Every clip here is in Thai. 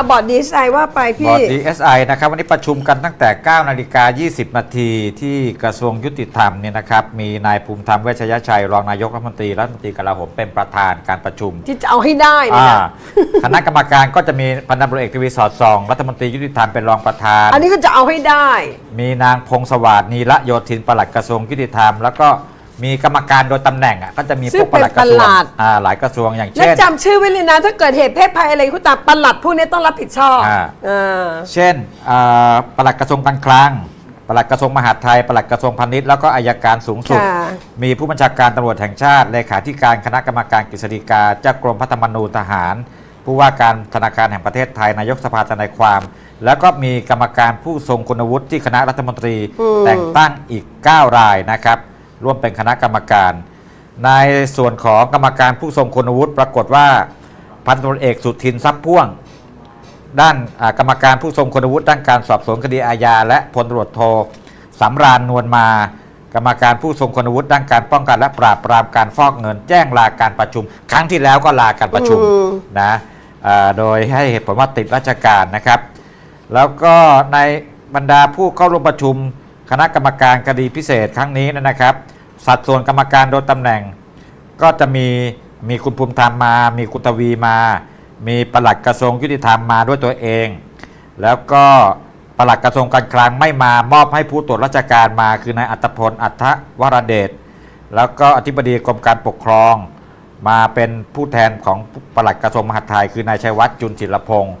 อะบอร์ดดีไซน์ว่าไปบอพี่ ร์ด DSI นะครับวันนี้ประชุมกันตั้งแต่ 9 นาฬิกา 20 นาทีที่กระทรวงยุติธรรมเนี่ยนะครับมีนายภูมิธรรมเวชยชัย รองนายกรัฐมนตรีรัฐมนตรีกลาโหมเป็นประธานการประชุม ที่จะเอาให้ได้เนี่ยอ่านะคณะกรรมการก็จะมีพันตำรวจเอกทวีสอดส่องรัฐมนตรียุติธรรมเป็นรองประธาน อันนี้ก็จะเอาให้ได้ มีนางพงศวัสดิ์นีระโยธินปลัดกระทรวงยุติธรรม แล้วก็ มีกรรมการโดยตำแหน่งอะก็จะมีซึ่พงวกปลัดกระทรวงเป็นปลัด อ่าหลายกระทรวงอย่างและเช่น จำชื่อไว้เลยนะ ถ้าเกิดเหตุเพศภัยอะไรก็ตามปลัดพวกนี้ต้องรับผิดชอบอ่า เออ เช่นอ่าปลัดกระทรวงการคลังปลัดกระทรวงมหาดไทยปลัดกระทรวงพาณิชย์แล้วก็อายการสูงสุด ค่ะ มีผู้บัญชาการตำรวจแห่งชาติเลขาธิการคณะกรรมการกฤษฎีกาเจ้ากรมพัฒนานูญทหาร ผู้ว่าการธนาคารแห่งประเทศไทยนายกสภาทนายความ แล้วก็มีกรรมการผู้ทรงคุณวุฒิที่คณะรัฐมนตรีอืมแต่งตั้งอีก 9 รายนะครับ ร่วมเป็นคณะกรรมการ ในส่วนของกรรมการผู้ทรงคุณวุฒิปรากฏว่าพันตำรวจเอกสุทินทรัพย์พ่วง ด้านอ่ากรรมการผู้ทรงคุณวุฒิด้านการสอบสวนคดีอาญาและพลตำรวจโทสำราญนวลมา กรรมการผู้ทรงคุณวุฒิด้านการป้องกันและปราบปรามการฟอกเงิน แจ้งลาการประชุม ครั้งที่แล้วก็ลาการประชุมอืมนะอ่าโดยให้เหตุผลว่าติดราชการนะครับ แล้วก็ในบรรดาผู้เข้าร่วมประชุม คณะกรรมการคดีพิเศษครั้งนี้นะครับ สัดส่วนกรรมการโดยตำแหน่ง ก็จะมีมีคุณภูมิธรรมมา มีคุณทวีมา มีปลัดกระทรวงยุติธรรมมาด้วยตัวเอง แล้วก็ปลัดกระทรวงการคลังไม่มามอบให้ผู้ตรวจราชการมา คือนายอัตพลอัฏฐวรเดชแล้วก็อธิบดีกรมการปกครอง มาเป็นผู้แทนของปลัดกระทรวงมหาดไทยคือนายชัยวัฒน์จุนจิรพงศ์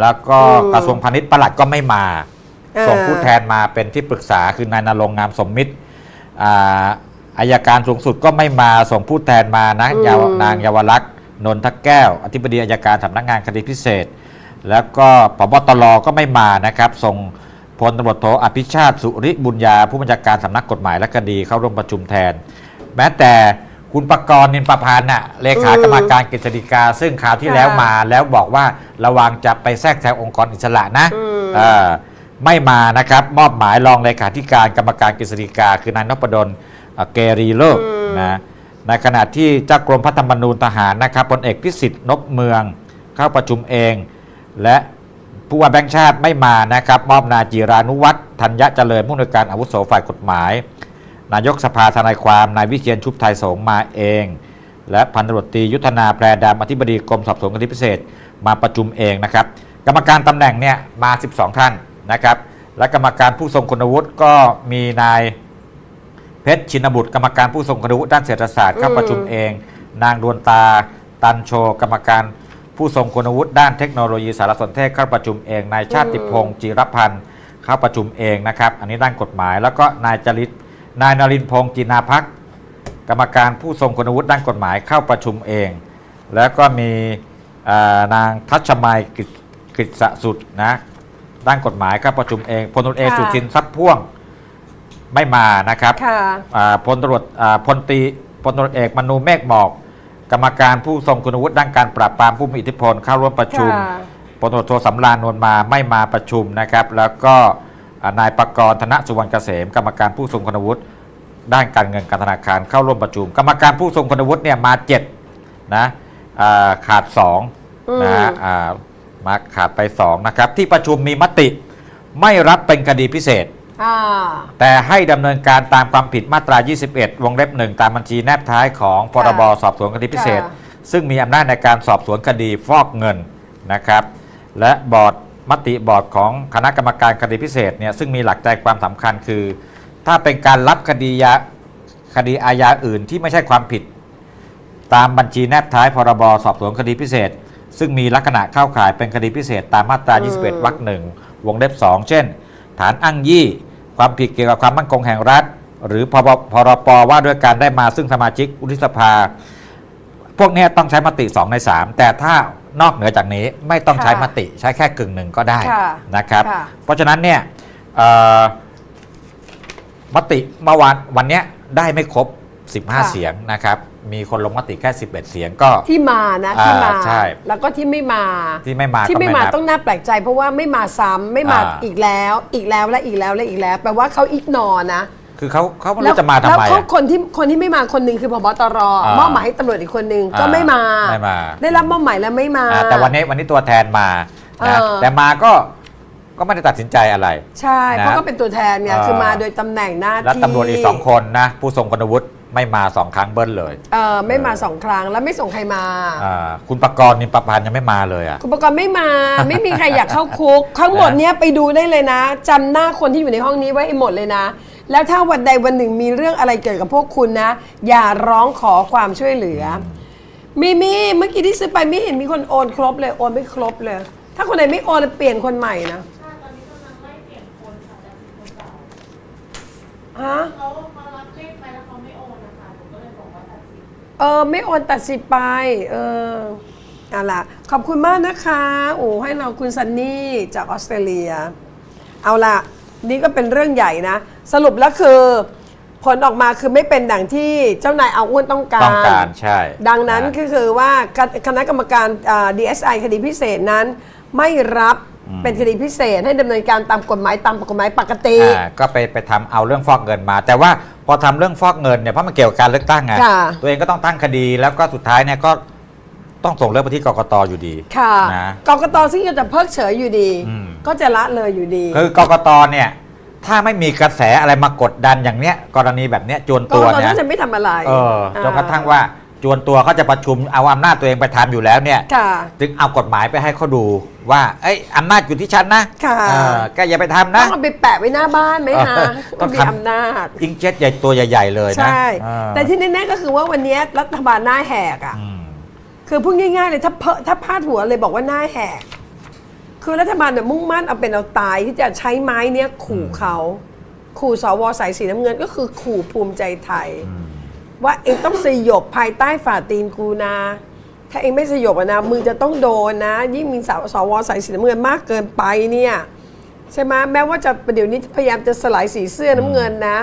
แล้วก็อืมกระทรวงพาณิชย์ปลัดก็ไม่มาเออ ส่งผู้แทนมาเป็นที่ปรึกษาคือนายนรงค์งามสมมิตรอ่าอายการสูงสุดก็ไม่มาส่งผู้แทนมานะยาวนางเยาวลักษณ์นนทแก้ว อธิบดีอายการสำนักงานคดีพิเศษ แล้วก็พบตรก็ไม่มานะครับส่งพลตำรวจโทอภิชาติสุริบุญญา ผู้บัญชาการสำนักกฎหมายและคดีเข้าร่วมประชุมแทน แม้แต่คุณประกรณ์นินประพันธ์น่ะเลขากรรมการกฤษฎีกา ซึ่งคราวที่แล้วมาแล้วบอกว่าระวังจะไปแทรกแซงองค์กรอิสระนะอืมเอ่อ ไม่มานะครับ มอบหมายรองเลขาธิการกรรมการกฤษฎีกา คือนายนพดลเอ่อเกรีเลิกษ์นะในขณะที่เจ้ากรมพัฒนานูญทหารนะครับพลเอกพิสิทธิ์นบเมืองเข้าประชุมเอง และผู้ว่าแบงค์ชาติไม่มานะครับ มอบนายจิรานุวัฒน์ธัญญเจริญผู้อำนวยการอาวุโสฝ่ายกฎหมาย นายกสภาทนายความนายวิเชียนชุบไทยสงฆ์มาเอง และพันตำรวจตรียุทธนาแพรดำอธิบดีกรมสอบสวนคดีพิเศษ มาประชุมเองนะครับ กรรมการตำแหน่งเนี่ยมา 12 ท่าน นะครับ และกรรมการผู้ทรงคุณวุฒิก็มีนายเพชรชินบุตรกรรมการผู้ทรงคุณวุฒิด้านเศรษฐศาสตร์เข้าประชุมเอง นางดวงตาตันโช กรรมการผู้ทรงคุณวุฒิด้านเทคโนโลยีสารสนเทศเข้าประชุมเองนายชาติพงศ์จิรพันธ์เข้าประชุมเองนะครับ อันนี้ด้านกฎหมาย แล้วก็นายจริตนายนรินทร์พงศ์จินาพักกรรมการผู้ทรงคุณวุฒิด้านกฎหมายเข้าประชุมเอง แล้วก็มีเอ่อนางทัชมัยกฤษกฤษสุดนะ ด้านกฎหมายเข้าประชุมเองพลตำรวจเอกค่ะ สุทินทรัพย์พ่วงไม่มานะครับค่ะ อ่าพลตำรวจอ่าพลตรีพลตำรวจเอกมนูเมฆหมอก กรรมการผู้ทรงคุณวุฒิด้านการปราบปรามผู้มีอิทธิพลเข้าร่วมประชุม ค่ะ พลตำรวจโทสำราญนวลมาไม่มาประชุมนะครับ แล้วก็อ่านายประกรณ์ธนสุวรรณเกษม กรรมการผู้ทรงคุณวุฒิด้านการเงินการธนาคารเข้าร่วมประชุม กรรมการผู้ทรงคุณวุฒิเนี่ยมาเจ็ดนะอ่าขาดสองอืมนะฮะอ่า มาขาดไปสองนะครับที่ประชุมมีมติไม่รับเป็นคดีพิเศษอ่าแต่ให้ดำเนินการตามความผิดมาตรา 21 วงเล็บหนึ่งตามบัญชีแนบท้ายของพรบค่ะสอบสวนคดีพิเศษค่ะซึ่งมีอำนาจในการสอบสวนคดีฟอกเงินนะครับ และบอร์ดมติบอร์ดของคณะกรรมการคดีพิเศษเนี่ยซึ่งมีหลักใจความสำคัญคือ ถ้าเป็นการรับคดียาคดีอาญาอื่นที่ไม่ใช่ความผิด ตามบัญชีแนบท้ายพรบสอบสวนคดีพิเศษ ซึ่งมีลักษณะเข้าข่ายเป็นคดีพิเศษตามมาตราอืม21 วรรคหนึ่งวงเล็บ 2 เช่น ฐานอ้างยี่ ความผิดเกี่ยวกับความมั่นคงแห่งรัฐ หรือพรบพรปว่าด้วยการได้มาซึ่งสมาชิกวุฒิสภา พวกเนี้ยต้องใช้มติ 2 ใน 3 แต่ถ้านอกเหนือจากนี้ไม่ต้องใช้ค่ะมติใช้แค่กึ่งหนึ่งก็ได้ค่ะนะครับค่ะเพราะฉะนั้นเนี่ยเอ่อมติเมื่อวานวันเนี้ยได้ไม่ครบค่ะ15 เสียงนะครับ มีคนลงมติแค่ 11 เสียงก็ ที่มานะที่มา อ่าใช่ แล้วก็ที่ไม่มา ที่ไม่มาที่ก็ไม่ไม่มานับ ต้องน่าแปลกใจ เพราะว่าไม่มาซ้ำไม่มาอ่า อีกแล้ว อีกแล้วและอีกแล้วและอีกแล้วแปลว่าเขาอิกนอนะคือเขาเขาไม่รู้จะมาทำแล้วไมเขาอะ คนที่คนที่ไม่มาคนหนึ่งคือพบตรอ่ามอบหมายให้ตำรวจอีกคนหนึ่งก็อ่าไม่มาไม่มา ได้รับมอบหมายแล้วไม่มา อ่าแต่วันนี้วันนี้ตัวแทนมานะเออ แต่มาก็ก็ไม่ได้ตัดสินใจอะไร ใช่ นะเพราะก็เป็นตัวแทนเนี่ยเออคือมาโดยตำแหน่งหน้าที่แล้วตำรวจอีกสองคนนะผู้ทรงคุณวุฒิ ไม่มาสองครั้งเบิ้ลเลยเออไม่มาสองครั้งแล้วไม่ส่งใครมา อ่าคุณประกรณ์นิมประพันธ์ยังไม่มาเลยอะ คุณประกรณ์ไม่มา ไม่มีใครอยากเข้าคุกทั้งหมดเนี้ยไปดูได้เลยนะจำหน้าคนที่อยู่ในห้องนี้ไว้ให้หมดเลยนะ แล้วถ้าวันใดวันหนึ่งมีเรื่องอะไรเกิดกับพวกคุณนะ อย่าร้องขอความช่วยเหลือมีมีเมื่อกี้ที่ซื้อไปไม่เห็นมีคนโอนครบเลยโอนไม่ครบเลย ถ้าคนไหนไม่โอนเลยเปลี่ยนคนใหม่นะค่ะตอนนี้กำลังไล่เปลี่ยนคนค่ะจากคนเก่าฮะเขา เออ ไม่โอนตัดสิทธิ์ไป เออเอาล่ะ ขอบคุณมากนะคะ โอ้ให้เราคุณซันนี่จากออสเตรเลีย เอาล่ะ นี่ก็เป็นเรื่องใหญ่นะ สรุปแล้วคือ ผลออกมาคือไม่เป็นดังที่เจ้านายเอาอ้วนต้องการ ต้องการใช่ ดังนั้นนะก็คือว่าคณคณะกรรมการอ่า DSI คดีพิเศษนั้นไม่รับ เป็นคดีพิเศษให้ดำเนินการตามกฎหมายตามกฎหมายปกติอ่าก็ไปไปทำเอาเรื่องฟอกเงินมา แต่ว่าพอทำเรื่องฟอกเงินเนี่ยเพราะมันเกี่ยวกับการเลือกตั้งไงค่ะตัวเองก็ต้องตั้งคดีแล้วก็สุดท้ายเนี่ยก็ต้องส่งเรื่องไปที่กกตอยู่ดีค่ะนะกกตซึ่งก็จะเพิกเฉยอยู่ดีอืมก็จะละเลยอยู่ดี คือกกตเนี่ยถ้าไม่มีกระแสอะไรมากดดันอย่างเนี้ยกรณีแบบเนี้ยจวนกตัวกตเนี่ยก็จะไม่ทำอะไรเออจนกระทั่งว่า จวนตัวเขาจะประชุมเอาอำนาจตัวเองไปทำอยู่แล้วเนี่ย ค่ะ จึงเอากฎหมายไปให้เขาดูว่า เอ้ยอำนาจอยู่ที่ฉันนะค่ะ เออแกอย่าไปทำต้นะ องเอาไปแปะไว้หน้าบ้านไหมคะเออต้ต้อองงมีทำ อำนาจ อิงเจ็ตใหญ่ตัวใหญ่ ๆ เลยนะใช่ เออแต่ที่แน่ๆก็คือว่าวันนี้รัฐบาลหน้าแหกอะ อืม คือพูดง่ายๆเลยถ้าเพอถ้าพาดหัวเลยบอกว่าหน้าแหก คือรัฐบาลเนี่ยมุ่งมั่นเอาเป็นเอาตายที่จะใช้ไม้เนี้ยขู่เขา ขู่สวสายสีน้ำเงินก็คือขู่ภูมิใจไทย ว่าเองต้องสยบภายใต้ฝ่าตีนกูนะ ถ้าเองไม่สยบอะนะมึงจะต้องโดนนะ ยิ่งมีสาวสวสายสีน้ำเงินมากเกินไปเนี่ยใช่ไหมแม้ว่าจะประเดี๋ยวนี้พยายามจะสลายสีเสื้อน้ำเงินนะ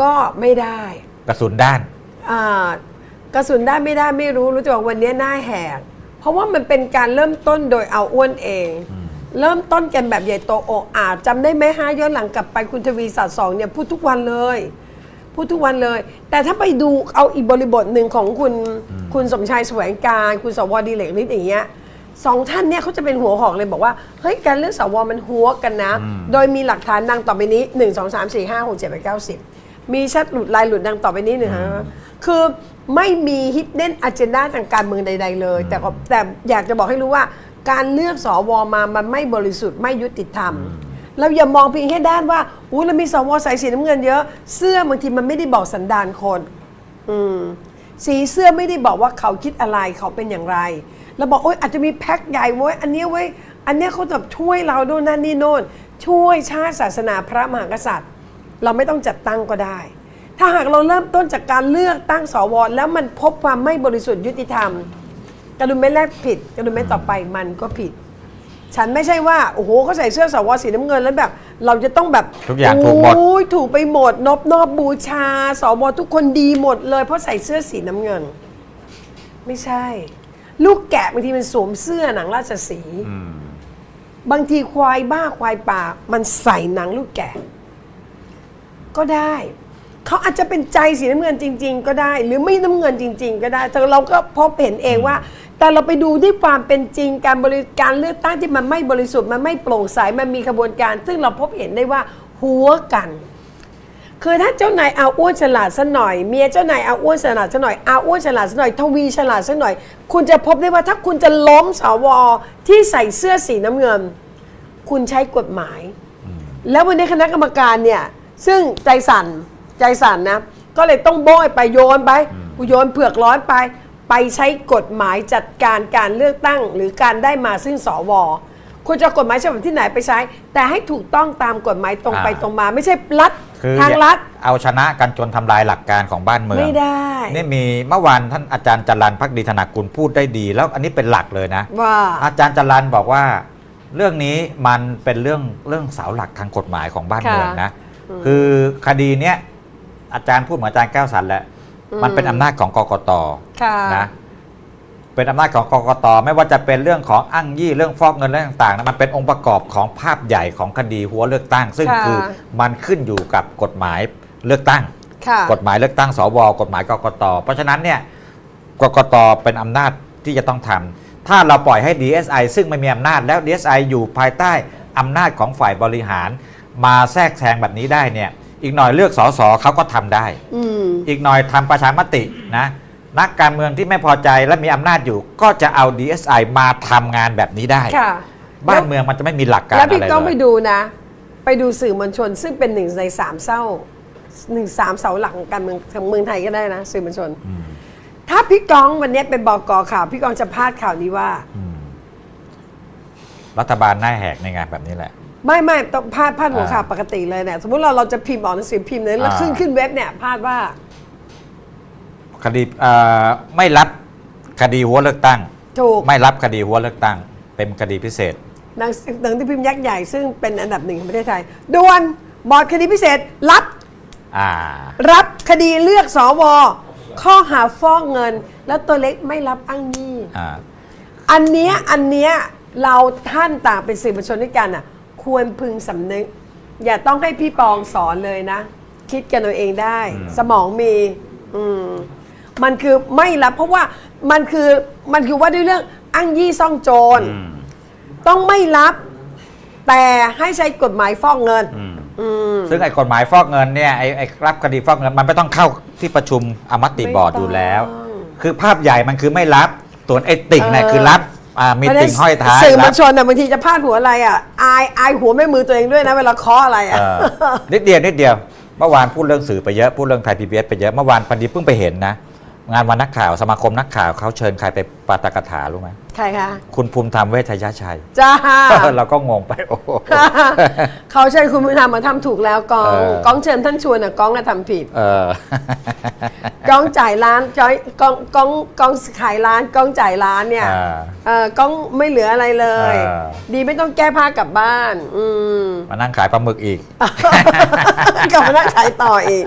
ก็ไม่ได้กระสุนด้านอ่ากระสุนได้ไม่ได้ไม่รู้รู้แต่ว่าวันนี้หน้าแหกเพราะว่ามันเป็นการเริ่มต้นโดยเอาอ้วนเอง เริ่มต้นกันแบบใหญ่โตโออาจจำได้ไหมฮะย้อนหลังกลับไปคุณทวีศาสตร์สองเนี่ยพูดทุกวันเลย พูดทุกวันเลย แต่ถ้าไปดูเอาอีกบริบทหนึ่งของคุณคุณสมชายแสวงการ คุณสวดีเหล็กฤทธิ์อย่างเงี้ยสองท่านเนี่ยเขาจะเป็นหัวหอกเลยบอกว่าเฮ้ยการเลือกสวมันหัวกันนะ โดยมีหลักฐานดังต่อไปนี้1 2 3 4 5 6 7 8 9 10มีชัดหลุดลายหลุดดังต่อไปนี้หนึ่งฮะคือไม่มี hidden agenda ทางการเมืองใด ๆ เลย แต่ก็แต่อยากจะบอกให้รู้ว่า การเลือกสวมามันไม่บริสุทธิ์ไม่ยุติธรรม เราอย่ามองเพียงแค่ด้านว่าอู้เรามีสวสายสีน้ำเงินเยอะ เสื้อบางทีมันไม่ได้บอกสันดานคน อืมสีเสื้อไม่ได้บอกว่าเขาคิดอะไรเขาเป็นอย่างไรเราบอกโอ๊ยอาจจะมีแพ็คใหญ่เว้ยอันเนี้ยเว้ยอันเนี้ยเขาแบบช่วยเราโน่นนั่นนี่โน่นช่วยชาติศาสนาพระมหากษัตริย์ เราไม่ต้องจัดตั้งก็ได้ ถ้าหากเราเริ่มต้นจากการเลือกตั้งสวแล้วมันพบความไม่บริสุทธิ์ยุติธรรม กระดุมเม็ดแรกผิด กระดุมเม็ดต่อไปมันก็ผิด ฉันไม่ใช่ว่าโอ้โหเขาใส่เสื้อสวสีน้ำเงินแล้วแบบ เราจะต้องแบบทุกอย่างถูกหมดโอ้ยถูกไปหมดนบนอบบูชา สวทุกคนดีหมดเลย เพราะใส่เสื้อสีน้ำเงิน ไม่ใช่ ลูกแกะบางทีมันสวมเสื้อหนังราชสีห์บางทีควายบ้าควายป่า มันใส่หนังลูกแกะ ก็ได้ เขาอาจจะเป็นใจสีน้ำเงินจริง ๆ ก็ได้ หรือไม่น้ำเงินจริง ๆ ก็ได้แต่เราก็พบเห็นเองว่า แต่เราไปดูด้วยความเป็นจริงการบริการเลือกตั้งที่มันไม่บริสุทธิ์มันไม่โปร่งใสมันมีขบวนการ ซึ่งเราพบเห็นได้ว่าหัวกันคือถ้าเจ้านายเอาอ้วนฉลาดซะหน่อย เมียเจ้านายเอาอ้วนฉลาดซะหน่อยเอาอ้วนฉลาดซะหน่อยทวีฉลาดซะหน่อย คุณจะพบได้ว่าถ้าคุณจะล้มสวที่ใส่เสื้อสีน้ำเงิน คุณใช้กฎหมาย แล้ววันนี้คณะกรรมการเนี่ยซึ่งใจสั่น ใจสั่นนะ ก็เลยต้องโบยไปโยนไปกูโยนเผือกร้อนไป ไปใช้กฎหมายจัดการการเลือกตั้ง หรือการได้มาซึ่งสวคุณจะเอากฎหมายฉบับที่ไหนไปใช้ แต่ให้ถูกต้องตามกฎหมายตรงไปอ่าตรงมา ไม่ใช่รัฐคือทางรัฐเอาชนะกันจนทำลายหลักการของบ้านเมืองไม่ได้นี่มีเมื่อวานท่านอาจารย์จรันพักดีธนากุลพูดได้ดี แล้วอันนี้เป็นหลักเลยนะ ว่าอาจารย์จรันบอกว่า เรื่องนี้มันเป็นเรื่องเรื่องเสาหลักทางกฎหมายของบ้านค่ะเมืองนะ คือคดีเนี้ย อาจารย์พูดเหมือนอาจารย์แก้วสันแหละมันเป็นอำนาจของกกตค่ะนะเป็นอำนาจของกกตไม่ว่าจะเป็นเรื่องของอ้างยี่เรื่องฟอกเงินเรื่องต่างๆนะมันเป็นองค์ประกอบของภาพใหญ่ของคดีหัวเลือกตั้ง ซึ่งค่ะคือมันขึ้นอยู่กับกฎหมายเลือกตั้งค่ะกฎหมายเลือกตั้งสวกฎหมายกกตเพราะฉะนั้นเนี่ยกกตเป็นอำนาจที่จะต้องทำถ้าเราปล่อยให้ DSI ซึ่งไม่มีอำนาจแล้ว DSI อยู่ภายใต้อำนาจของฝ่ายบริหาร มาแทรกแซงแบบนี้ได้เนี่ย อีกหน่อยเลือกสสเขาก็ทำได้ อืมอีกหน่อยทำประชามตินะ นักการเมืองที่ไม่พอใจและมีอำนาจอยู่ ก็จะเอา DSI มาทำงานแบบนี้ได้ ค่ะ บ้านเมืองมันจะไม่มีหลักการแล้วอะไรพี่เลก้องไปยดูนะ ไปดูสื่อมวลชนซึ่งเป็นหนึ่งในสามเศร้าหนึ่งสามเสาหลักของการเมืองของเมืองไทยก็ได้นะสื่อมวลชน อืมถ้าพี่ก้องวันนี้เป็นบอกอข่าว พี่ก้องจะพลาดข่าวนี้ว่า อืมรัฐบาลหน้าแหกในงานแบบนี้แหละ ไม่ไม่ต้องพลาดพลาดหัวอ่าข่าวปกติเลยเนี่ยสมมติเราเราจะพิมพ์ออกหนังสือพิมพ์เลยแล้วอ่าขึ้นขึ้นเว็บเนี่ยพลาดว่า คดีเอ่อไม่รับคดีหัวเลือกตั้ง ถูกไม่รับคดีหัวเลือกตั้ง เป็นคดีพิเศษ หนังหนังที่พิมพ์ยักษ์ใหญ่ซึ่งเป็นอันดับหนึ่งของประเทศไทยด่วนบอร์ดคดีพิเศษรับ อ่า รับคดีเลือกสวข้อหาฟอกเงิน แล้วตัวเล็กไม่รับอ้างหนี้อ่า อันเนี้ยอันเนี้ยเราท่านต่างเป็นสื่อมวลชนด้วยกันอะ ควรพึงสำนึก อย่าต้องให้พี่ปองสอนเลยนะ คิดกันเอาเองได้อืมสมองมีอืมมันคือไม่รับเพราะว่ามันคือมันคือว่าด้วยเรื่องอ้างยี่ซ่องโจรอืมต้องไม่รับ แต่ให้ใช้กฎหมายฟอกเงินอืมอืมซึ่งไอ้กฎหมายฟอกเงินเนี่ยไอ้ไอ้รับคดีฟอกเงินมันไม่ต้องเข้าที่ประชุมอมติบอร์ดอยู่แล้วไม่ต้องคือภาพใหญ่มันคือไม่รับส่วนไอ้ติ่งเนี่ยเออคือรับ อ่ามีติ่งห้อยท้ายสื่อมรัวบลชนน่ะบางทีจะพาดหัวอะไรอะอายอายหัวแม่มือตัวเองด้วยนะเวลาเคาะอะไรเออะอนิดเดียวนิดเดียวเมื่อวานพูดเรื่องสื่อไปเยอะพูดเรื่องไทยพีบีเอสไปเยอะเมื่อวานพันดีเพิ่งไปเห็นนะ งานวันนักข่าวสมาคมนักข่าวเขาเชิญใครไปปาตกถารู้ไหมใครคะคุณภูมิธรรมเวชยชัย จ้า เราก็งงไปโอ้โห เขาใช้คุณบุญธรรมมาทำถูกแล้วกองเออ กองเชิญท่านชวนอะกองก็ทำผิด เออ กองจ่ายล้านจอยกองกองกองขายล้านกองจ่ายล้านเนี่ยอ่าเออกองไม่เหลืออะไรเลย เออ ดีไม่ต้องแก้ผ้ากลับบ้าน อืม มานั่งขายปลาหมึกอีก กลับมานั่งขายต่ออีก